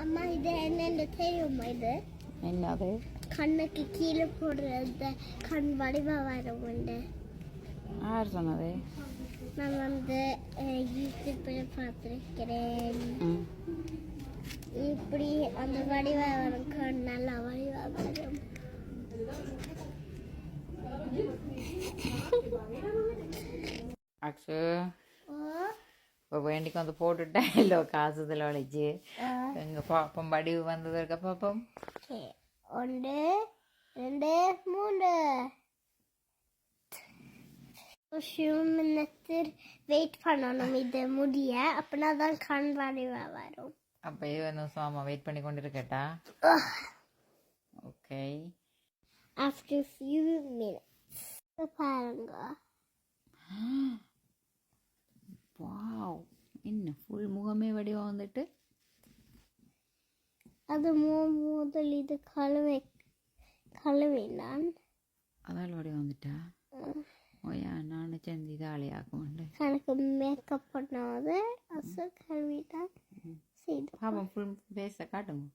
அம்மா இது என்னன்னு தெரியுமா இது? என்னது? கண்ணுக்கு கீழே போடுறது கண் வடிவா வரும் யார் சொன்னது? நான் வந்து யூடியூப்பில் பார்த்துருக்கிறேன். இப்படி அந்த வடிவா வரும் கண் நல்லா வடிவா வரும் அக்ஷு இப்போ வேண்டிக்கு வந்து போட்டுட்டேன் இல்லை காசு இதில் ஒழிச்சு எங்கள் பாப்பம் படிவு வந்ததற்கு பாப்பம் ஓகே ஒன்று ரெண்டு மூணு மினிட்ஸ் வெயிட் பண்ணணும் இது முடிய அப்படின்னா தான் கண் வடிவா வரும் அப்போ இது வந்து சும்மா வெயிட் பண்ணி கொண்டு இருக்கட்டா ஓகே after few minutes. பாருங்க என்ன? ஃபுல் முகமே வடிவம் வந்துட்டு? அது மு- முதல் இது கழுவை கழுவினான் அதால் வடிவம் வந்துட்டா? ஓயா நான் சேர்ந்து இது ஆளையாக்கும்ண்டு எனக்கு மேக்கப் பண்ணாது அசல் கழுவிட்டான் செய்து ஃபுல் ஃபேஸை காட்டுங்க